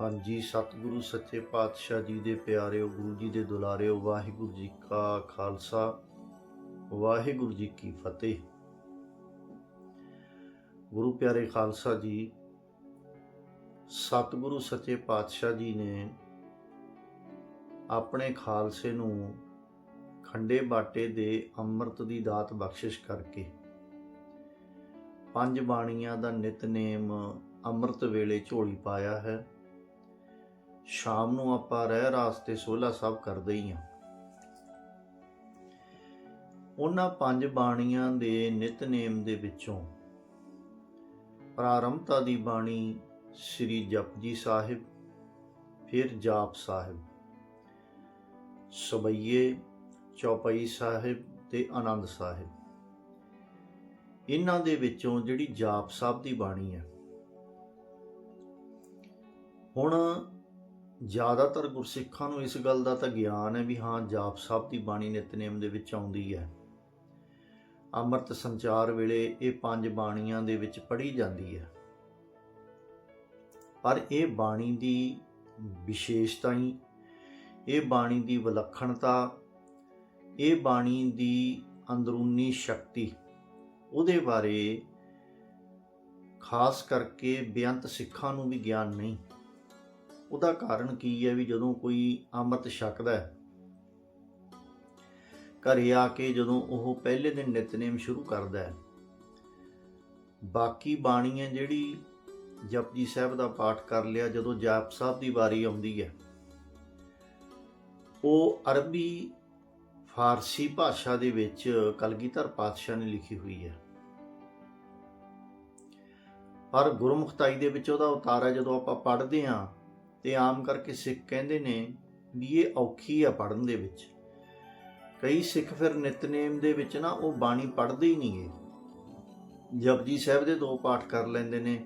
ਹਾਂਜੀ, ਸਤਿਗੁਰੂ, ਸੱਚੇ ਪਾਤਸ਼ਾਹ ਜੀ ਦੇ ਪਿਆਰਿਓ, ਗੁਰੂ ਜੀ ਦੇ ਦੁਲਾਰਿਓ, ਵਾਹਿਗੁਰੂ ਜੀ ਕਾ ਖਾਲਸਾ, ਵਾਹਿਗੁਰੂ ਜੀ ਕੀ ਫਤਿਹ। ਗੁਰੂ ਪਿਆਰੇ ਖਾਲਸਾ ਜੀ, ਸਤਿਗੁਰੂ, ਸੱਚੇ ਪਾਤਸ਼ਾਹ ਜੀ ਨੇ ਆਪਣੇ ਖਾਲਸੇ ਨੂੰ ਖੰਡੇ ਬਾਟੇ ਦੇ ਅੰਮ੍ਰਿਤ ਦੀ ਦਾਤ ਬਖਸ਼ਿਸ਼ ਕਰਕੇ ਪੰਜ ਬਾਣੀਆਂ ਦਾ ਨਿਤਨੇਮ ਅੰਮ੍ਰਿਤ ਵੇਲੇ ਝੋਲੀ ਪਾਇਆ ਹੈ। ਸ਼ਾਮ ਨੂੰ ਆਪਾਂ ਰਹਿ ਰਾਸਤੇ ਸੋਲਾ ਸਾਹਿਬ ਕਰਦੇ ਹੀ ਹਾਂ। ਉਹਨਾਂ ਪੰਜ ਬਾਣੀਆਂ ਦੇ ਨਿਤਨੇਮ ਦੇ ਵਿੱਚੋਂ ਪ੍ਰਾਰੰਭਤਾ ਦੀ ਬਾਣੀ ਸ੍ਰੀ ਜਪਜੀ ਸਾਹਿਬ, ਫਿਰ ਜਾਪ ਸਾਹਿਬ, ਸਬਈਏ ਚੌਪਈ ਸਾਹਿਬ ਤੇ ਆਨੰਦ ਸਾਹਿਬ। ਇਹਨਾਂ ਦੇ ਵਿੱਚੋਂ ਜਿਹੜੀ ਜਾਪ ਸਾਹਿਬ ਦੀ ਬਾਣੀ ਹੈ। ਹੁਣ ਜ਼ਿਆਦਾਤਰ ਗੁਰਸਿੱਖਾਂ ਨੂੰ ਇਸ ਗੱਲ ਦਾ ਤਾਂ ਗਿਆਨ ਹੈ ਵੀ ਹਾਂ, ਜਾਪ ਸਾਹਿਬ ਦੀ ਬਾਣੀ ਨਿਤਨੇਮ ਦੇ ਵਿੱਚ ਆਉਂਦੀ ਹੈ। ਅੰਮ੍ਰਿਤ ਸੰਚਾਰ ਵੇਲੇ ਇਹ ਪੰਜ ਬਾਣੀਆਂ ਦੇ ਵਿੱਚ ਪੜ੍ਹੀ ਜਾਂਦੀ ਹੈ। ਪਰ ਇਹ ਬਾਣੀ ਦੀ ਵਿਸ਼ੇਸ਼ਤਾ ਹੀ, ਇਹ ਬਾਣੀ ਦੀ ਵਿਲੱਖਣਤਾ, ਇਹ ਬਾਣੀ ਦੀ ਅੰਦਰੂਨੀ ਸ਼ਕਤੀ, ਉਹਦੇ ਬਾਰੇ ਖਾਸ ਕਰਕੇ ਬੇਅੰਤ ਸਿੱਖਾਂ ਨੂੰ ਵੀ ਗਿਆਨ ਨਹੀਂ। ਉਹਦਾ ਕਾਰਨ ਕੀ ਹੈ ਵੀ ਜਦੋਂ ਕੋਈ ਅੰਮ੍ਰਿਤ ਛਕਦਾ ਹੈ? ਘਰੇ ਆ ਕੇ ਜਦੋਂ ਉਹ ਪਹਿਲੇ ਦਿਨ ਨਿਤਨੇਮ ਸ਼ੁਰੂ ਕਰਦਾ ਹੈ, ਬਾਕੀ ਬਾਣੀ ਹੈ ਜਿਹੜੀ ਜਪਜੀ ਸਾਹਿਬ ਦਾ ਪਾਠ ਕਰ ਲਿਆ, ਜਦੋਂ ਜਾਪ ਸਾਹਿਬ ਦੀ ਵਾਰੀ ਆਉਂਦੀ ਹੈ, ਉਹ ਅਰਬੀ ਫਾਰਸੀ ਭਾਸ਼ਾ ਦੇ ਵਿੱਚ ਕਲਗੀਧਰ ਪਾਤਸ਼ਾਹ ਨੇ ਲਿਖੀ ਹੋਈ ਹੈ। ਪਰ ਗੁਰਮੁਖਤਾਈ ਦੇ ਵਿੱਚ ਉਹਦਾ ਉਤਾਰਾ ਜਦੋਂ ਆਪਾਂ ਪੜ੍ਹਦੇ ਹਾਂ ਤੇ ਆਮ ਕਰਕੇ ਸਿੱਖ ਕਹਿੰਦੇ ਨੇ ਵੀ ਇਹ ਔਖੀ ਆ ਪੜਨ ਦੇ ਵਿੱਚ। ਕਈ ਸਿੱਖ ਫਿਰ ਨਿਤਨੇਮ ਦੇ ਵਿੱਚ ਨਾ ਉਹ ਬਾਣੀ ਪੜ੍ਹਦੇ ਹੀ ਨਹੀਂਗੇ ਜਪਜੀ ਸਾਹਿਬ ਦੇ ਦੋ ਪਾਠ ਕਰ ਲੈਂਦੇ ਨੇ,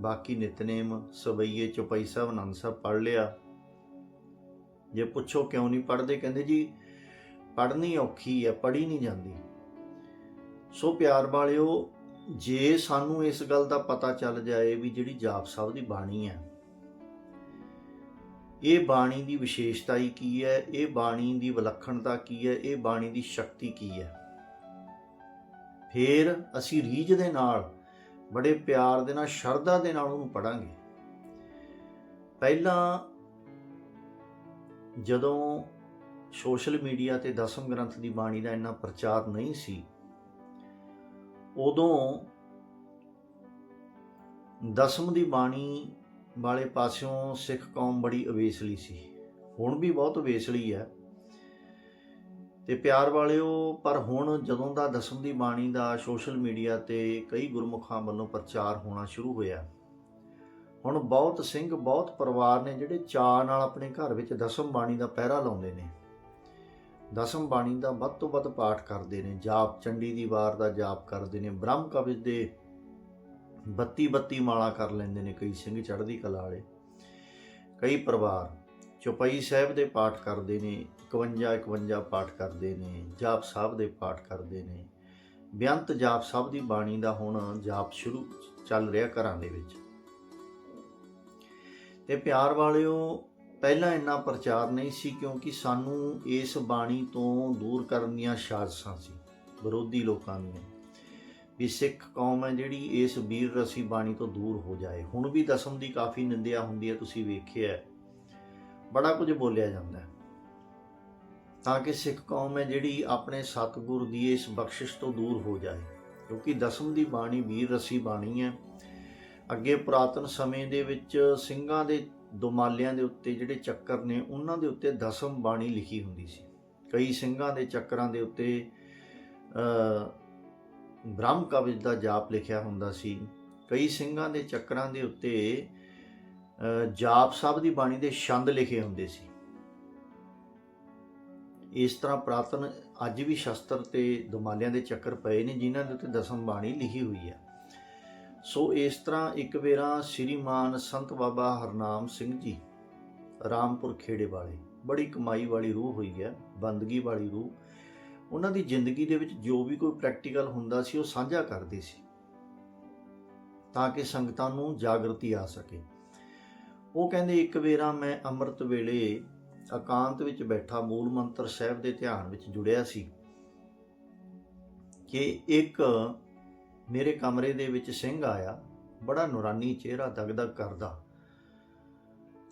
ਬਾਕੀ ਨਿਤਨੇਮ, ਸਵਈਏ ਚੁਪਈ ਸਾਹਿਬ ਆਨੰਦ ਸਾਹਿਬ ਪੜ੍ਹ ਲਿਆ। ਜੇ ਪੁੱਛੋ ਕਿਉਂ ਨਹੀਂ ਪੜ੍ਹਦੇ, ਕਹਿੰਦੇ ਜੀ ਪੜ੍ਹਨੀ ਔਖੀ ਹੈ ਪੜ੍ਹੀ ਨਹੀਂ ਜਾਂਦੀ। ਸੋ ਪਿਆਰ ਵਾਲਿਓ, ਜੇ ਸਾਨੂੰ ਇਸ ਗੱਲ ਦਾ ਪਤਾ ਚੱਲ ਜਾਏ ਵੀ ਜਿਹੜੀ ਜਾਪ ਸਾਹਿਬ ਦੀ ਬਾਣੀ ਹੈ ਇਹ ਬਾਣੀ ਦੀ ਵਿਸ਼ੇਸ਼ਤਾ ਹੀ ਕੀ ਹੈ? ਇਹ ਬਾਣੀ ਦੀ ਵਿਲੱਖਣਤਾ ਕੀ ਹੈ? ਇਹ ਬਾਣੀ ਦੀ ਸ਼ਕਤੀ ਕੀ ਹੈ? ਫਿਰ ਅਸੀਂ ਰੀਝ ਦੇ ਨਾਲ, ਬੜੇ ਪਿਆਰ ਦੇ ਨਾਲ, ਸ਼ਰਧਾ ਦੇ ਨਾਲ ਉਹਨੂੰ ਪੜਾਂਗੇ ਪਹਿਲਾਂ ਜਦੋਂ ਸੋਸ਼ਲ ਮੀਡੀਆ ਤੇ ਦਸਮ ਗ੍ਰੰਥ ਦੀ ਬਾਣੀ ਦਾ ਇੰਨਾ ਪ੍ਰਚਾਰ ਨਹੀਂ ਸੀ, ਉਦੋਂ ਦਸਮ ਦੀ ਬਾਣੀ ਵਾਲੇ ਪਾਸਿਓਂ ਸਿੱਖ ਕੌਮ ਬੜੀ ਅਵੇਸਲੀ ਸੀ। ਹੁਣ ਵੀ ਬਹੁਤ ਅਵੇਸਲੀ ਹੈ। ਤੇ ਪਿਆਰ ਵਾਲਿਓ, ਪਰ ਹੁਣ ਜਦੋਂ ਦਾ ਦਸਮ ਦੀ ਬਾਣੀ ਦਾ ਸੋਸ਼ਲ ਮੀਡੀਆ ਤੇ ਕਈ ਗੁਰਮੁਖਾਂ ਵੱਲੋਂ ਪ੍ਰਚਾਰ ਹੋਣਾ ਸ਼ੁਰੂ ਹੋਇਆ। ਹੁਣ ਬਹੁਤ ਸਿੰਘ, ਬਹੁਤ ਪਰਿਵਾਰ ਨੇ ਜਿਹੜੇ ਚਾਅ ਨਾਲ ਆਪਣੇ ਘਰ ਵਿੱਚ ਦਸਮ ਬਾਣੀ ਦਾ ਪਹਿਰਾ ਲਾਉਂਦੇ ਨੇ। ਦਸਮ ਬਾਣੀ ਦਾ ਵੱਧ ਤੋਂ ਵੱਧ ਪਾਠ ਕਰਦੇ ਨੇ। ਜਾਪ, ਚੰਡੀ ਦੀ ਵਾਰ ਦਾ ਜਾਪ ਕਰਦੇ ਨੇ। ਬ੍ਰਹਮ ਕਵਿ ਦੇ 32 32 ਮਾਲਾ ਕਰ ਲੈਂਦੇ ਨੇ ਕਈ ਸਿੰਘ ਚੜ੍ਹਦੀ ਕਲਾ ਵਾਲੇ। ਕਈ ਪਰਿਵਾਰ ਚੁਪਈ ਸਾਹਿਬ ਦੇ ਪਾਠ ਕਰਦੇ ਨੇ 51 51 ਪਾਠ ਕਰਦੇ ਨੇ, ਜਾਪ ਸਾਹਿਬ ਦੇ ਪਾਠ ਕਰਦੇ ਨੇ। ਬੇਅੰਤ ਜਾਪ ਸਾਹਿਬ ਦੀ ਬਾਣੀ ਦਾ ਹੁਣ ਜਾਪ ਸ਼ੁਰੂ ਚੱਲ ਰਿਹਾ ਘਰਾਂ ਦੇ ਵਿੱਚ। ਤੇ ਪਿਆਰ ਵਾਲਿਓ, ਪਹਿਲਾਂ ਇੰਨਾ ਪ੍ਰਚਾਰ ਨਹੀਂ ਸੀ ਕਿਉਂਕਿ ਸਾਨੂੰ ਇਸ ਬਾਣੀ ਤੋਂ ਦੂਰ ਕਰਨ ਦੀਆਂ ਸਾਜ਼ਿਸ਼ਾਂ ਸੀ, ਵਿਰੋਧੀ ਲੋਕਾਂ ਦੀਆਂ। ਵੀ ਸਿੱਖ ਕੌਮ ਹੈ ਜਿਹੜੀ ਇਸ ਵੀਰ ਰਸੀ ਬਾਣੀ ਤੋਂ ਦੂਰ ਹੋ ਜਾਏ। ਹੁਣ ਵੀ ਦਸਮ ਦੀ ਕਾਫੀ ਨਿੰਦਿਆ ਹੁੰਦੀ ਹੈ, ਤੁਸੀਂ ਵੇਖਿਆ ਬੜਾ ਕੁਝ ਬੋਲਿਆ ਜਾਂਦਾ ਹੈ। ਤਾਂ ਕਿ ਸਿੱਖ ਕੌਮ ਹੈ ਜਿਹੜੀ ਆਪਣੇ ਸਤਿਗੁਰ ਦੀ ਇਸ ਬਖਸ਼ਿਸ਼ ਤੋਂ ਦੂਰ ਹੋ ਜਾਏ। ਕਿਉਂਕਿ ਦਸਮ ਦੀ ਬਾਣੀ ਵੀਰ ਰਸੀ ਬਾਣੀ ਹੈ। ਅੱਗੇ ਪੁਰਾਤਨ ਸਮੇਂ ਦੇ ਵਿੱਚ ਸਿੰਘਾਂ ਦੇ ਦੁਮਾਲਿਆਂ ਦੇ ਉੱਤੇ ਜਿਹੜੇ ਚੱਕਰ ਨੇ, ਉਹਨਾਂ ਦੇ ਉੱਤੇ ਦਸਮ ਬਾਣੀ ਲਿਖੀ ਹੁੰਦੀ ਸੀ। ਕਈ ਸਿੰਘਾਂ ਦੇ ਚੱਕਰਾਂ ਦੇ ਉੱਤੇ ਬ੍ਰਹਮ ਕਵਚ ਦਾ ਜਾਪ ਲਿਖਿਆ ਹੁੰਦਾ ਸੀ। ਕਈ ਸਿੰਘਾਂ ਦੇ ਚੱਕਰਾਂ ਦੇ ਉੱਤੇ ਜਾਪ ਸਾਹਿਬ ਦੀ ਬਾਣੀ ਦੇ ਛੰਦ ਲਿਖੇ ਹੁੰਦੇ ਸੀ। ਇਸ ਤਰ੍ਹਾਂ ਪ੍ਰਾਤਨ ਅੱਜ ਵੀ ਸ਼ਸਤਰ ਤੇ ਦੁਮਾਲਿਆਂ ਦੇ ਚੱਕਰ ਪਏ ਨੇ, ਜਿਨ੍ਹਾਂ ਦੇ ਉੱਤੇ ਦਸਮ ਬਾਣੀ ਲਿਖੀ ਹੋਈ ਹੈ। ਸੋ ਇਸ ਤਰ੍ਹਾਂ ਇੱਕ ਵੇਰਾ ਸ਼੍ਰੀਮਾਨ ਸੰਤ ਬਾਬਾ ਹਰਨਾਮ ਸਿੰਘ ਜੀ, ਰਾਮਪੁਰ ਖੇੜੇ ਵਾਲੇ, ਬੜੀ ਕਮਾਈ ਵਾਲੀ ਰੂਹ ਹੋਈ ਹੈ, ਬੰਦਗੀ ਵਾਲੀ ਰੂਹ। ਉਹਨਾਂ ਦੀ ਜ਼ਿੰਦਗੀ ਦੇ ਵਿੱਚ ਜੋ ਵੀ ਕੋਈ ਪ੍ਰੈਕਟੀਕਲ ਹੁੰਦਾ ਸੀ, ਉਹ ਸਾਂਝਾ ਕਰਦੇ ਸੀ। ਤਾਂ ਕਿ ਸੰਗਤਾਂ ਨੂੰ ਜਾਗਰਤੀ ਆ ਸਕੇ। ਉਹ ਕਹਿੰਦੇ, ਇੱਕ ਵੇਰਾ ਮੈਂ ਅੰਮ੍ਰਿਤ ਵੇਲੇ ਇਕਾਂਤ ਵਿੱਚ ਬੈਠਾ, ਮੂਲ ਮੰਤਰ ਸਾਹਿਬ ਦੇ ਧਿਆਨ ਵਿੱਚ ਜੁੜਿਆ ਸੀ ਕਿ ਇੱਕ ਮੇਰੇ ਕਮਰੇ ਦੇ ਵਿੱਚ ਸਿੰਘ ਆਇਆ, ਬੜਾ ਨੂਰਾਨੀ ਚਿਹਰਾ ਦਗਦਗ ਕਰਦਾ।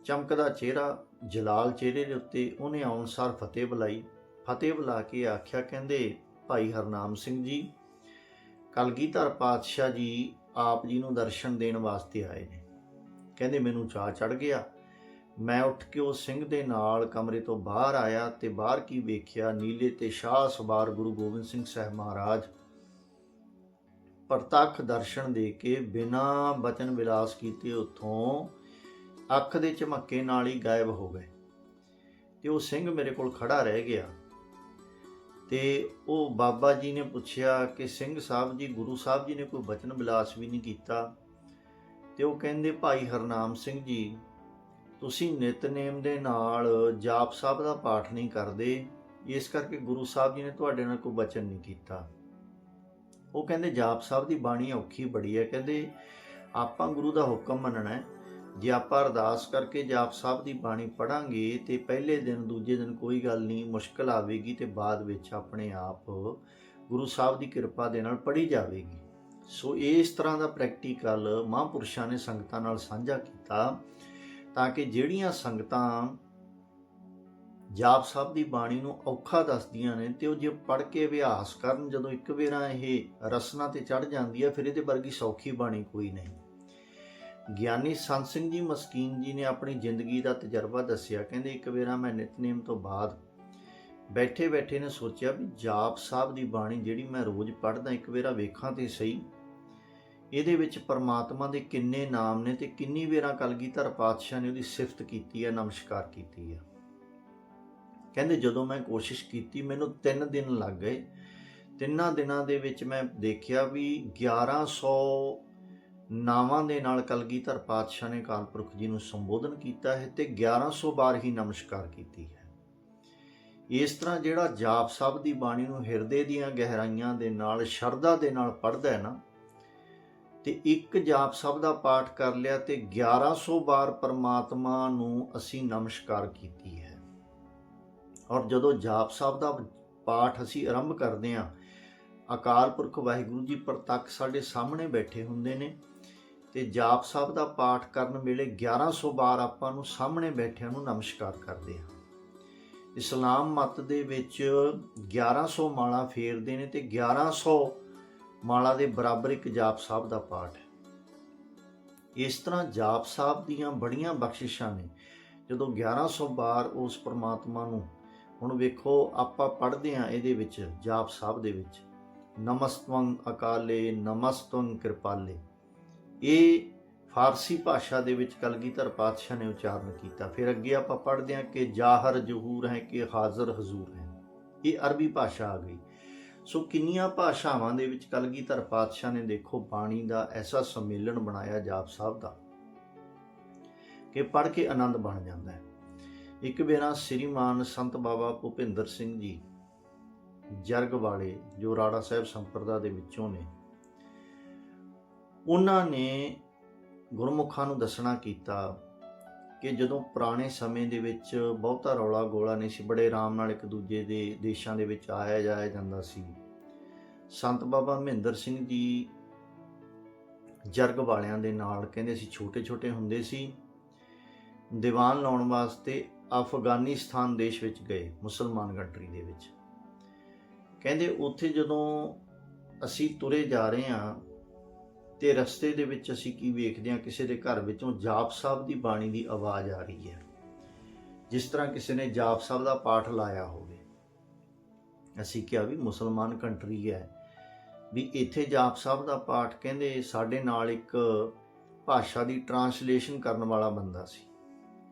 ਚਮਕਦਾ ਚਿਹਰਾ ਜਲਾਲ ਚਿਹਰੇ ਦੇ ਉੱਤੇ ਉਹਨੇ ਆਉਣ ਸਾਰ ਫਤਿਹ ਬੁਲਾਈ। ਫਤਿਹ ਬੁਲਾ ਕੇ ਆਖਿਆ, ਕਹਿੰਦੇ, ਭਾਈ ਹਰਨਾਮ ਸਿੰਘ ਜੀ, ਕਲਗੀਧਰ ਪਾਤਸ਼ਾਹ ਜੀ ਆਪ ਜੀ ਨੂੰ ਦਰਸ਼ਨ ਦੇਣ ਵਾਸਤੇ ਆਏ ਨੇ। ਕਹਿੰਦੇ, ਮੈਨੂੰ ਚਾਹ ਚੜ ਗਿਆ। ਮੈਂ ਉੱਠ ਕੇ ਉਹ ਸਿੰਘ ਦੇ ਨਾਲ ਕਮਰੇ ਤੋਂ ਬਾਹਰ ਆਇਆ ਤੇ ਬਾਹਰ ਕੀ ਵੇਖਿਆ? ਨੀਲੇ ਤੇ ਸ਼ਾਹ ਸਵਾਰ ਗੁਰੂ ਗੋਬਿੰਦ ਸਿੰਘ ਸਾਹਿਬ ਮਹਾਰਾਜ ਪ੍ਰਤੱਖ ਦਰਸ਼ਨ ਦੇ ਕੇ ਬਿਨਾ ਬਚਨ ਵਿਲਾਸ ਕੀਤੇ ਉੱਥੋਂ ਅੱਖ ਦੇ ਝਮੱਕੇ ਨਾਲ ਹੀ ਗਾਇਬ ਹੋ ਗਏ। ਤੇ ਉਹ ਸਿੰਘ ਮੇਰੇ ਕੋਲ ਖੜਾ ਰਹਿ ਗਿਆ। ਤੇ ਉਹ ਬਾਬਾ ਜੀ ਨੇ ਪੁੱਛਿਆ ਕਿ ਸਿੰਘ ਸਾਹਿਬ ਜੀ, ਗੁਰੂ ਸਾਹਿਬ ਜੀ ਨੇ ਕੋਈ ਬਚਨ ਵਿਲਾਸ ਵੀ ਨਹੀਂ ਕੀਤਾ? ਤੇ ਉਹ ਕਹਿੰਦੇ, ਭਾਈ ਹਰਨਾਮ ਸਿੰਘ ਜੀ, ਤੁਸੀਂ ਨਿਤਨੇਮ ਦੇ ਨਾਲ ਜਾਪ ਸਾਹਿਬ ਦਾ ਪਾਠ ਨਹੀਂ ਕਰਦੇ। ਇਸ ਕਰਕੇ ਗੁਰੂ ਸਾਹਿਬ ਜੀ ਨੇ ਤੁਹਾਡੇ ਨਾਲ ਕੋਈ ਬਚਨ ਨਹੀਂ ਕੀਤਾ। ਉਹ ਕਹਿੰਦੇ, ਜਾਪ ਸਾਹਿਬ ਦੀ ਬਾਣੀ ਔਖੀ ਬੜੀ ਹੈ। ਕਹਿੰਦੇ, ਆਪਾਂ ਗੁਰੂ ਦਾ ਹੁਕਮ ਮੰਨਣਾ ਹੈ। ਜੇ ਆਪਾਂ ਅਰਦਾਸ ਕਰਕੇ ਜਾਪ ਸਾਹਿਬ ਦੀ ਬਾਣੀ ਪੜਾਂਗੇ ਤੇ ਪਹਿਲੇ ਦਿਨ ਦੂਜੇ ਦਿਨ ਕੋਈ ਗੱਲ ਨਹੀਂ, ਮੁਸ਼ਕਲ ਆਵੇਗੀ ਤੇ ਬਾਅਦ ਵਿੱਚ ਆਪਣੇ ਆਪ ਗੁਰੂ ਸਾਹਿਬ ਦੀ ਕਿਰਪਾ ਦੇ ਨਾਲ ਪੜੀ ਜਾਵੇਗੀ। ਸੋ ਇਸ ਤਰ੍ਹਾਂ ਦਾ ਪ੍ਰੈਕਟੀਕਲ ਮਹਾਂਪੁਰਸ਼ਾਂ ਨੇ ਸੰਗਤਾਂ ਨਾਲ ਸਾਂਝਾ ਕੀਤਾ ਤਾਂ ਕਿ ਜਿਹੜੀਆਂ ਸੰਗਤਾਂ ਜਾਪ ਸਾਹਿਬ ਦੀ ਬਾਣੀ ਨੂੰ ਔਖਾ ਦੱਸਦੀਆਂ ਨੇ ਤੇ ਉਹ ਜੇ ਪੜ ਕੇ ਅਭਿਆਸ ਕਰਨ, ਜਦੋਂ ਇੱਕ ਵੇਰਾ ਇਹ ਰਸਨਾ ਤੇ ਚੜ ਜਾਂਦੀ ਹੈ, ਫਿਰ ਇਹਦੇ ਵਰਗੀ ਸੌਖੀ ਬਾਣੀ ਕੋਈ ਨਹੀਂ। ਗਿਆਨੀ ਸੰਤ ਸਿੰਘ ਜੀ ਮਸਕੀਨ ਜੀ ਨੇ ਆਪਣੀ ਜ਼ਿੰਦਗੀ ਦਾ ਤਜਰਬਾ ਦੱਸਿਆ। ਕਹਿੰਦੇ, ਇੱਕ ਵੇਰਾ ਮੈਂ ਨਿਤਨੇਮ ਤੋਂ ਬਾਅਦ ਬੈਠੇ ਬੈਠੇ ਨੇ ਸੋਚਿਆ ਵੀ ਜਾਪ ਸਾਹਿਬ ਦੀ ਬਾਣੀ ਜਿਹੜੀ ਮੈਂ ਰੋਜ਼ ਪੜ੍ਹਦਾ, ਇੱਕ ਵੇਰਾ ਵੇਖਾਂ ਤੇ ਸਹੀ। ਇਹਦੇ ਵਿੱਚ ਪਰਮਾਤਮਾ ਦੇ ਕਿੰਨੇ ਨਾਮ ਨੇ ਤੇ ਕਿੰਨੀ ਵੇਰਾ ਕਲਗੀਧਰ ਪਾਤਸ਼ਾਹ ਨੇ ਉਹਦੀ ਸਿਫਤ ਕੀਤੀ ਹੈ, ਨਮਸਕਾਰ ਕੀਤੀ ਹੈ। ਕਹਿੰਦੇ, ਜਦੋਂ ਮੈਂ ਕੋਸ਼ਿਸ਼ ਕੀਤੀ, ਮੈਨੂੰ 3 ਦਿਨ ਲੱਗ ਗਏ। ਤਿੰਨਾਂ ਦਿਨਾਂ ਦੇ ਵਿੱਚ ਮੈਂ ਦੇਖਿਆ ਵੀ 1100 ਨਾਵਾਂ ਦੇ ਨਾਲ ਕਲਗੀਧਰ ਪਾਤਸ਼ਾਹ ਨੇ ਕਾਲਪੁਰਖ ਜੀ ਨੂੰ ਸੰਬੋਧਨ ਕੀਤਾ ਹੈ ਤੇ 1100 ਵਾਰ ਹੀ ਨਮਸਕਾਰ ਕੀਤੀ ਹੈ। ਇਸ ਤਰ੍ਹਾਂ ਜਿਹੜਾ ਜਾਪ ਸਾਹਿਬ ਦੀ ਬਾਣੀ ਨੂੰ ਹਿਰਦੇ ਦੀਆਂ ਗਹਿਰਾਈਆਂ ਦੇ ਨਾਲ, ਸ਼ਰਧਾ ਦੇ ਨਾਲ ਪੜ੍ਹਦਾ ਹੈ ਨਾ, ਤੇ ਇੱਕ ਜਾਪ ਸਾਹਿਬ ਦਾ ਪਾਠ ਕਰ ਲਿਆ ਤੇ 1100 ਵਾਰ ਪਰਮਾਤਮਾ ਨੂੰ ਅਸੀਂ ਨਮਸਕਾਰ ਕੀਤੀ ਹੈ। ਔਰ ਜਦੋਂ ਜਾਪ ਸਾਹਿਬ ਦਾ ਪਾਠ ਅਸੀਂ ਆਰੰਭ ਕਰਦੇ ਹਾਂ, ਅਕਾਲ ਪੁਰਖ ਵਾਹਿਗੁਰੂ ਜੀ ਪ੍ਰਤੱਖ ਸਾਡੇ ਸਾਹਮਣੇ ਬੈਠੇ ਹੁੰਦੇ ਨੇ। ਤੇ ਜਾਪ ਸਾਹਿਬ ਦਾ ਪਾਠ ਕਰਨ ਵੇਲੇ 1100 ਵਾਰ ਆਪਾਂ ਨੂੰ ਸਾਹਮਣੇ ਬੈਠਿਆਂ ਨੂੰ ਨਮਸਕਾਰ ਕਰਦੇ ਹਾਂ। ਇਸਲਾਮ ਮਤ ਦੇ ਵਿੱਚ 1100 ਮਾਲਾ ਫੇਰਦੇ ਨੇ ਤੇ 1100 ਮਾਲਾ ਦੇ ਬਰਾਬਰ ਇੱਕ ਜਾਪ ਸਾਹਿਬ ਦਾ ਪਾਠ ਹੈ। ਇਸ ਤਰ੍ਹਾਂ ਜਾਪ ਸਾਹਿਬ ਦੀਆਂ ਬੜੀਆਂ ਬਖਸ਼ਿਸ਼ਾਂ ਨੇ। ਜਦੋਂ 1100 ਵਾਰ ਉਸ ਪ੍ਰਮਾਤਮਾ ਨੂੰ ਹੁਣ ਵੇਖੋ ਆਪਾਂ ਪੜ੍ਹਦੇ ਹਾਂ ਇਹਦੇ ਵਿੱਚ, ਜਾਪ ਸਾਹਿਬ ਦੇ ਵਿੱਚ, ਨਮਸਤਵੰ ਅਕਾਲੇ, ਨਮਸਤਵੰ ਕਿਰਪਾਲੇ। ਇਹ ਫਾਰਸੀ ਭਾਸ਼ਾ ਦੇ ਵਿੱਚ ਕਲਗੀਧਰ ਪਾਤਸ਼ਾਹ ਨੇ ਉਚਾਰਨ ਕੀਤਾ। ਫਿਰ ਅੱਗੇ ਆਪਾਂ ਪੜ੍ਹਦੇ ਹਾਂ ਕਿ ਜਾਹਰ ਜ਼ਹੂਰ ਹੈ ਕਿ ਹਾਜ਼ਰ ਹਜ਼ੂਰ ਹੈ। ਇਹ ਅਰਬੀ ਭਾਸ਼ਾ ਆ ਗਈ। ਸੋ ਕਿੰਨੀਆਂ ਭਾਸ਼ਾਵਾਂ ਦੇ ਵਿੱਚ ਕਲਗੀਧਰ ਪਾਤਸ਼ਾਹ ਨੇ ਦੇਖੋ ਬਾਣੀ ਦਾ ਐਸਾ ਸੰਮੇਲਨ ਬਣਾਇਆ ਜਾਪ ਸਾਹਿਬ ਦਾ ਕਿ ਪੜ੍ਹ ਕੇ ਆਨੰਦ ਬਣ ਜਾਂਦਾ ਹੈ। ਇੱਕ ਵੇਰਾ ਸ੍ਰੀਮਾਨ ਸੰਤ ਬਾਬਾ ਭੁਪਿੰਦਰ ਸਿੰਘ ਜੀ ਜਰਗ ਵਾਲੇ ਜੋ ਰਾੜਾ ਸਾਹਿਬ ਸੰਪਰਦਾ ਦੇ ਵਿੱਚੋਂ ਨੇ ਉਹਨਾਂ ਨੇ ਗੁਰਮੁਖਾਂ ਨੂੰ ਦੱਸਣਾ ਕੀਤਾ ਕਿ ਜਦੋਂ ਪੁਰਾਣੇ ਸਮੇਂ ਦੇ ਵਿੱਚ ਬਹੁਤਾ ਰੌਲਾ ਗੋਲਾ ਨਹੀਂ ਸੀ, ਬੜੇ ਆਰਾਮ ਨਾਲ ਇੱਕ ਦੂਜੇ ਦੇ ਦੇਸ਼ਾਂ ਦੇ ਵਿੱਚ ਆਇਆ ਜਾਇਆ ਜਾਂਦਾ ਸੀ। ਸੰਤ ਬਾਬਾ ਮਹਿੰਦਰ ਸਿੰਘ ਜੀ ਜਰਗ ਵਾਲਿਆਂ ਦੇ ਨਾਲ ਕਹਿੰਦੇ ਸੀ ਛੋਟੇ ਛੋਟੇ ਹੁੰਦੇ ਸੀ, ਦੀਵਾਨ ਲਾਉਣ ਵਾਸਤੇ ਅਫਗਾਨਿਸਤਾਨ ਦੇਸ਼ ਵਿੱਚ ਗਏ, ਮੁਸਲਮਾਨ ਕੰਟਰੀ ਦੇ ਵਿੱਚ। ਕਹਿੰਦੇ ਉੱਥੇ ਜਦੋਂ ਅਸੀਂ ਤੁਰੇ ਜਾ ਰਹੇ ਹਾਂ ਤੇ ਰਸਤੇ ਦੇ ਵਿੱਚ ਅਸੀਂ ਕੀ ਵੇਖਦੇ ਹਾਂ, ਕਿਸੇ ਦੇ ਘਰ ਵਿੱਚੋਂ ਜਾਪ ਸਾਹਿਬ ਦੀ ਬਾਣੀ ਦੀ ਆਵਾਜ਼ ਆ ਰਹੀ ਹੈ। ਜਿਸ ਤਰ੍ਹਾਂ ਕਿਸੇ ਨੇ ਜਾਪ ਸਾਹਿਬ ਦਾ ਪਾਠ ਲਾਇਆ ਹੋਵੇ। ਅਸੀਂ ਕਿਹਾ ਵੀ ਮੁਸਲਮਾਨ ਕੰਟਰੀ ਹੈ, ਵੀ ਇੱਥੇ ਜਾਪ ਸਾਹਿਬ ਦਾ ਪਾਠ ਕਹਿੰਦੇ ਸਾਡੇ ਨਾਲ ਇੱਕ ਭਾਸ਼ਾ ਦੀ ਟਰਾਂਸਲੇਸ਼ਨ ਕਰਨ ਵਾਲਾ ਬੰਦਾ ਸੀ।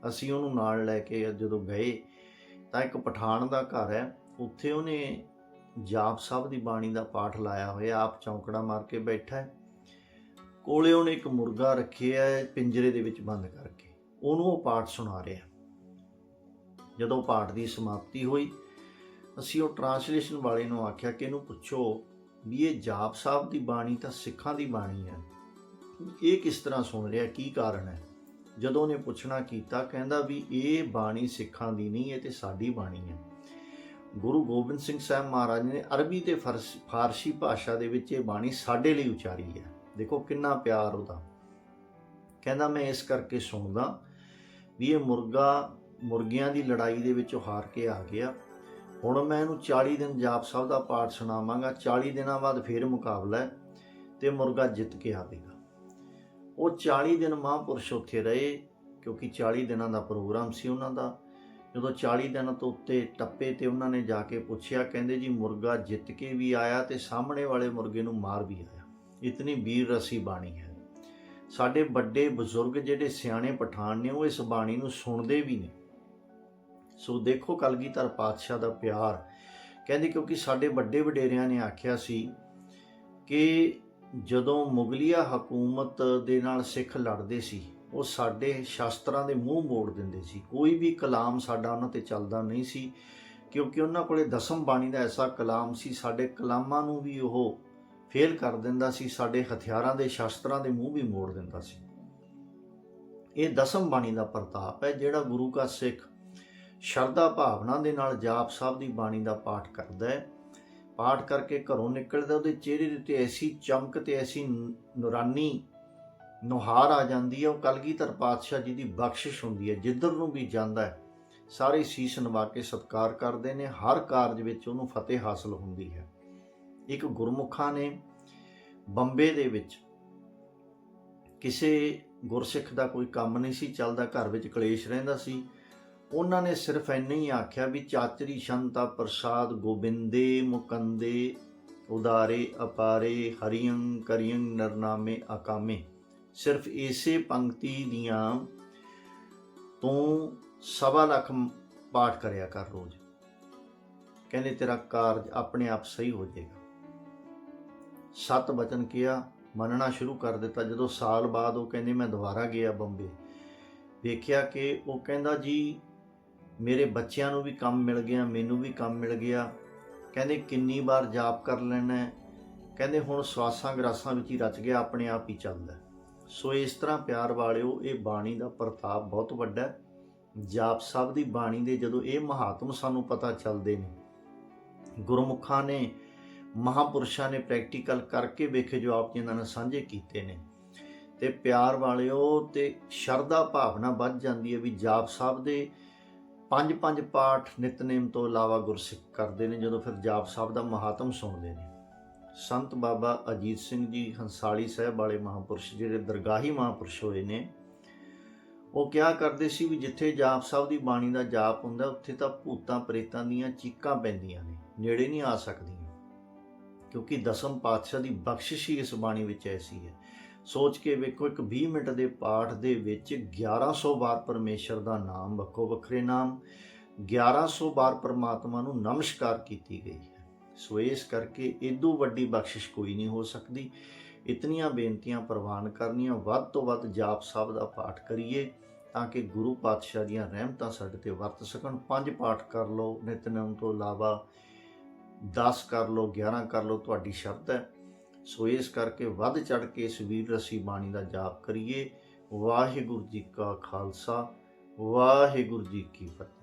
ਅਸੀਂ ਉਹਨੂੰ ਨਾਲ ਲੈ ਕੇ ਜਦੋਂ ਗਏ, ਤਾਂ ਇੱਕ ਪਠਾਨ ਦਾ ਘਰ ਹੈ, ਉੱਥੇ ਉਹਨੇ ਜਾਪ ਸਾਹਿਬ ਦੀ ਬਾਣੀ ਦਾ ਪਾਠ ਲਾਇਆ ਹੋਇਆ, ਆਪ ਚੌਂਕੜਾ ਮਾਰ ਕੇ ਬੈਠਾ ਹੈ। ਕੋਲੇ ਉਹਨੇ ਇੱਕ ਮੁਰਗਾ ਰੱਖਿਆ ਹੈ ਪਿੰਜਰੇ ਦੇ ਵਿੱਚ ਬੰਦ ਕਰਕੇ। ਉਹਨੂੰ ਉਹ ਪਾਠ ਸੁਣਾ ਰਿਹਾ। ਜਦੋਂ ਪਾਠ ਦੀ ਸਮਾਪਤੀ ਹੋਈ, ਅਸੀਂ ਉਹ ਟਰਾਂਸਲੇਸ਼ਨ ਵਾਲੇ ਨੂੰ ਆਖਿਆ ਕਿ ਇਹਨੂੰ ਪੁੱਛੋ ਵੀ ਇਹ ਜਾਪ ਸਾਹਿਬ ਦੀ ਬਾਣੀ ਤਾਂ ਸਿੱਖਾਂ ਦੀ ਬਾਣੀ ਹੈ ਇਹ ਕਿਸ ਤਰ੍ਹਾਂ ਸੁਣ ਰਿਹਾ? ਕੀ ਕਾਰਨ ਹੈ? ਜਦੋਂ ਉਹਨੇ ਪੁੱਛਣਾ ਕੀਤਾ, ਕਹਿੰਦਾ ਵੀ ਇਹ ਬਾਣੀ ਸਿੱਖਾਂ ਦੀ ਨਹੀਂ, ਇਹ ਤੇ ਸਾਡੀ ਬਾਣੀ ਹੈ ਗੁਰੂ ਗੋਬਿੰਦ ਸਿੰਘ ਸਾਹਿਬ ਮਹਾਰਾਜ ਨੇ ਅਰਬੀ ਤੇ ਫਰਸ- ਫਾਰਸੀ ਭਾਸ਼ਾ ਦੇ ਵਿੱਚ ਇਹ ਬਾਣੀ ਸਾਡੇ ਲਈ ਉਚਾਰੀ ਹੈ ਦੇਖੋ ਕਿੰਨਾ ਪਿਆਰ ਉਹਦਾ। ਕਹਿੰਦਾ ਮੈਂ ਇਸ ਕਰਕੇ ਸੁਣਦਾ ਵੀ ਇਹ ਮੁਰਗਾ ਮੁਰਗੀਆਂ ਦੀ ਲੜਾਈ ਦੇ ਵਿੱਚੋਂ ਹਾਰ ਕੇ ਆ ਗਿਆ। ਹੁਣ ਮੈਂ ਇਹਨੂੰ 40 ਦਿਨ ਜਾਪ ਸਾਹਿਬ ਦਾ ਪਾਠ ਸੁਣਾਵਾਂਗਾ 40 ਦਿਨਾਂ ਬਾਅਦ ਫੇਰ ਮੁਕਾਬਲਾ ਹੈ ਤੇ ਮੁਰਗਾ ਜਿੱਤ ਕੇ ਆਵੇਗਾ। ਉਹ 40 ਦਿਨ ਮਹਾਂਪੁਰਸ਼ ਉੱਥੇ ਰਹੇ, ਕਿਉਂਕਿ 40 ਦਿਨਾਂ ਦਾ ਪ੍ਰੋਗਰਾਮ ਸੀ ਉਹਨਾਂ ਦਾ। ਜਦੋਂ 40 ਦਿਨਾਂ ਤੋਂ ਉੱਤੇ ਟੱਪੇ ਤੇ ਉਹਨਾਂ ਨੇ ਜਾ ਕੇ ਪੁੱਛਿਆ, ਕਹਿੰਦੇ ਜੀ ਮੁਰਗਾ ਜਿੱਤ ਕੇ ਵੀ ਆਇਆ ਤੇ ਸਾਹਮਣੇ ਵਾਲੇ ਮੁਰਗੇ ਨੂੰ ਮਾਰ ਵੀ ਆਇਆ। ਇਤਨੀ ਵੀਰ ਰਸੀ ਬਾਣੀ ਹੈ। ਸਾਡੇ ਵੱਡੇ ਬਜ਼ੁਰਗ ਜਿਹੜੇ ਸਿਆਣੇ ਪਠਾਨ ਨੇ, ਉਹ ਇਸ ਬਾਣੀ ਨੂੰ ਸੁਣਦੇ ਵੀ ਨੇ। ਸੋ ਦੇਖੋ ਕਲਗੀਧਰ ਪਾਤਸ਼ਾਹ ਦਾ ਪਿਆਰ। ਕਹਿੰਦੇ ਕਿਉਂਕਿ ਸਾਡੇ ਵੱਡੇ ਵਡੇਰਿਆਂ ਨੇ ਆਖਿਆ ਸੀ ਕਿ ਜਦੋਂ ਮੁਗਲੀਆ ਹਕੂਮਤ ਦੇ ਨਾਲ ਸਿੱਖ ਲੜਦੇ ਸੀ, ਉਹ ਸਾਡੇ ਸ਼ਾਸਤਰਾਂ ਦੇ ਮੂੰਹ ਮੋੜ ਦਿੰਦੇ ਸੀ। ਕੋਈ ਵੀ ਕਲਾਮ ਸਾਡਾ ਉਹਨਾਂ ਤੇ ਚੱਲਦਾ ਨਹੀਂ ਸੀ, ਕਿਉਂਕਿ ਉਹਨਾਂ ਕੋਲੇ ਦਸਮ ਬਾਣੀ ਦਾ ਐਸਾ ਕਲਾਮ ਸੀ, ਸਾਡੇ ਕਲਾਮਾਂ ਨੂੰ ਵੀ ਉਹ ਫੇਲ ਕਰ ਦਿੰਦਾ ਸੀ, ਸਾਡੇ ਹਥਿਆਰਾਂ ਦੇ ਸ਼ਾਸਤਰਾਂ ਦੇ ਮੂੰਹ ਵੀ ਮੋੜ ਦਿੰਦਾ ਸੀ। ਇਹ ਦਸਮ ਬਾਣੀ ਦਾ ਪ੍ਰਤਾਪ ਹੈ, ਜਿਹੜਾ ਗੁਰੂ ਕਾ ਸਿੱਖ ਸ਼ਰਧਾ ਭਾਵਨਾ ਦੇ ਨਾਲ ਜਾਪ ਸਾਹਿਬ ਦੀ ਬਾਣੀ ਦਾ ਪਾਠ ਕਰਦਾ ਹੈ। ਪਾਠ ਕਰਕੇ ਘਰੋਂ ਨਿਕਲਦਾ, ਉਹਦੇ ਚਿਹਰੇ ਦੇ ਉੱਤੇ ਐਸੀ ਚਮਕ ਤੇ ਐਸੀ ਨ- ਨੂਰਾਨੀ, ਨੁਹਾਰ ਆ ਜਾਂਦੀ ਹੈ। ਉਹ ਕਲਗੀਧਰ ਪਾਤਸ਼ਾਹ ਜੀ ਦੀ ਬਖਸ਼ਿਸ਼ ਹੁੰਦੀ ਹੈ, ਜਿੱਧਰ ਨੂੰ ਵੀ ਜਾਂਦਾ ਹੈ, ਸਾਰੇ ਸੀਸ ਨਵਾ ਕੇ ਸਤਿਕਾਰ ਕਰਦੇ ਨੇ, ਹਰ ਕਾਰਜ ਵਿੱਚ ਉਹਨੂੰ ਫਤਿਹ ਹਾਸਲ ਹੁੰਦੀ ਹੈ। ਇੱਕ ਗੁਰਮੁਖਾਂ ਨੇ ਬੰਬੇ ਦੇ ਵਿੱਚ ਕਿਸੇ ਗੁਰਸਿੱਖ ਦਾ ਕੋਈ ਕੰਮ ਨਹੀਂ ਸੀ, ਚੱਲਦਾ ਘਰ ਵਿੱਚ ਕਲੇਸ਼ ਰਹਿੰਦਾ ਸੀ। ਉਹਨਾਂ ਨੇ ਸਿਰਫ ਇੰਨਾ ਹੀ ਆਖਿਆ ਵੀ ਚਾਚਰੀ ਸ਼ੰਤਾ ਪ੍ਰਸਾਦ ਗੋਬਿੰਦੇ ਮੁਕੰਦੇ ਉਦਾਰੇ ਅਪਾਰੇ ਹਰੀਅੰ ਕਰੀਅੰ ਨਰਨਾਮੇ ਅਕਾਮੇ। ਸਿਰਫ ਇਸੇ ਪੰਕਤੀ ਦੀਆਂ ਤੂੰ ਸਵਾ ਲੱਖ ਪਾਠ ਕਰਿਆ ਕਰ ਰੋਜ਼। ਕਹਿੰਦੇ ਤੇਰਾ ਕਾਰਜ ਆਪਣੇ ਆਪ ਸਹੀ ਹੋ ਜਾਏਗਾ। ਸਤ ਬਚਨ ਕਿਹਾ ਮੰਨਣਾ ਸ਼ੁਰੂ ਕਰ ਦਿੱਤਾ। ਜਦੋਂ ਸਾਲ ਬਾਅਦ ਉਹ ਕਹਿੰਦੇ, ਮੈਂ ਦੁਬਾਰਾ ਗਿਆ ਬੰਬੇ। ਵੇਖਿਆ ਕਿ ਉਹ ਕਹਿੰਦਾ, ਜੀ, ਮੇਰੇ ਬੱਚਿਆਂ ਨੂੰ ਵੀ ਕੰਮ ਮਿਲ ਗਿਆ, ਮੈਨੂੰ ਵੀ ਕੰਮ ਮਿਲ ਗਿਆ। ਕਹਿੰਦੇ, ਕਿੰਨੀ ਵਾਰ ਜਾਪ ਕਰ ਲੈਣਾ ਹੈ? ਕਹਿੰਦੇ, ਹੁਣ ਸਵਾਸਾਂ ਗਰਾਸਾਂ ਵਿੱਚ ਹੀ ਰਚ ਗਿਆ, ਆਪਣੇ ਆਪ ਹੀ ਚੱਲਦਾ ਸੋ ਇਸ ਤਰ੍ਹਾਂ ਪਿਆਰ ਵਾਲਿਓ, ਇਹ ਬਾਣੀ ਦਾ ਪ੍ਰਤਾਪ ਬਹੁਤ ਵੱਡਾ ਹੈ। ਜਾਪ ਸਾਹਿਬ ਦੀ ਬਾਣੀ ਦੇ ਜਦੋਂ ਇਹ ਮਹਾਤਮ ਸਾਨੂੰ ਪਤਾ ਚੱਲਦੇ ਨੇ, ਗੁਰਮੁਖਾਂ ਨੇ ਮਹਾਪੁਰਸ਼ਾਂ ਨੇ ਪ੍ਰੈਕਟੀਕਲ ਕਰਕੇ ਵੇਖੇ ਜੋ ਆਪ ਜੀ ਇਹਨਾਂ ਨੇ ਸਾਂਝੇ ਕੀਤੇ ਨੇ। ਤੇ ਪਿਆਰ ਵਾਲਿਓ, ਤੇ ਸ਼ਰਧਾ ਭਾਵਨਾ ਵੱਧ ਜਾਂਦੀ ਹੈ ਵੀ ਜਾਪ ਸਾਹਿਬ ਦੇ ਪੰਜ ਪੰਜ ਪਾਠ ਨਿਤਨੇਮ ਤੋਂ ਇਲਾਵਾ ਗੁਰਸਿੱਖ ਕਰਦੇ ਨੇ, ਜਦੋਂ ਫਿਰ ਜਾਪ ਸਾਹਿਬ ਦਾ ਮਹਾਤਮ ਸੁਣਦੇ ਨੇ। ਸੰਤ ਬਾਬਾ ਅਜੀਤ ਸਿੰਘ ਜੀ, ਹੰਸਾਲੀ ਸਾਹਿਬ ਵਾਲੇ ਮਹਾਪੁਰਸ਼, ਜਿਹੜੇ ਦਰਗਾਹੀ ਮਹਾਪੁਰਸ਼ ਹੋਏ ਨੇ, ਉਹ ਕਿਹਾ ਕਰਦੇ ਸੀ ਵੀ ਜਿੱਥੇ ਜਾਪ ਸਾਹਿਬ ਦੀ ਬਾਣੀ ਦਾ ਜਾਪ ਹੁੰਦਾ, ਉੱਥੇ ਤਾਂ ਭੂਤਾਂ ਪ੍ਰੇਤਾਂ ਦੀਆਂ ਚੀਕਾਂ ਪੈਂਦੀਆਂ ਨੇ, ਨੇੜੇ ਨਹੀਂ ਆ ਸਕਦੀਆਂ। ਕਿਉਂਕਿ ਦਸਮ ਪਾਤਸ਼ਾਹ ਦੀ ਬਖਸ਼ਿਸ਼ ਹੀ ਇਸ ਬਾਣੀ ਵਿੱਚ ਐਸੀ ਹੈ। ਸੋਚ ਕੇ ਵੇਖੋ, ਇੱਕ 20 ਮਿੰਟ ਦੇ ਪਾਠ ਦੇ ਵਿੱਚ 1100 ਵਾਰ ਪਰਮੇਸ਼ਰ ਦਾ ਨਾਮ, ਵੱਖੋ ਵੱਖਰੇ ਨਾਮ 1100 ਵਾਰ ਪਰਮਾਤਮਾ ਨੂੰ ਨਮਸਕਾਰ ਕੀਤੀ ਗਈ ਹੈ। ਸੋ ਇਸ ਕਰਕੇ ਇਦੋਂ ਵੱਡੀ ਬਖਸ਼ਿਸ਼ ਕੋਈ ਨਹੀਂ ਹੋ ਸਕਦੀ। ਇਤਨੀਆਂ ਬੇਨਤੀਆਂ ਪ੍ਰਵਾਨ ਕਰਨੀਆਂ, ਵੱਧ ਤੋਂ ਵੱਧ ਜਾਪ ਸਾਹਿਬ ਦਾ ਪਾਠ ਕਰੀਏ ਤਾਂ ਕਿ ਗੁਰੂ ਪਾਤਸ਼ਾਹ ਦੀਆਂ ਰਹਿਮਤਾਂ ਸਾਡੇ ਤੇ ਵਰਤ ਸਕਣ। ਪੰਜ ਪਾਠ ਕਰ ਲਓ, ਨਿਤਨੇਮ ਤੋਂ ਇਲਾਵਾ 10 ਕਰ ਲਓ 11 ਕਰ ਲਓ, ਤੁਹਾਡੀ ਸ਼ਰਤ ਹੈ। ਸੋ ਇਸ ਕਰਕੇ ਵੱਧ ਚੜ ਕੇ ਇਸ ਵੀਰ ਰਸੀ ਬਾਣੀ ਦਾ ਜਾਪ ਕਰੀਏ। ਵਾਹਿਗੁਰੂ ਜੀ ਕਾ ਖਾਲਸਾ, ਵਾਹਿਗੁਰੂ ਜੀ ਕੀ ਫਤਿਹ।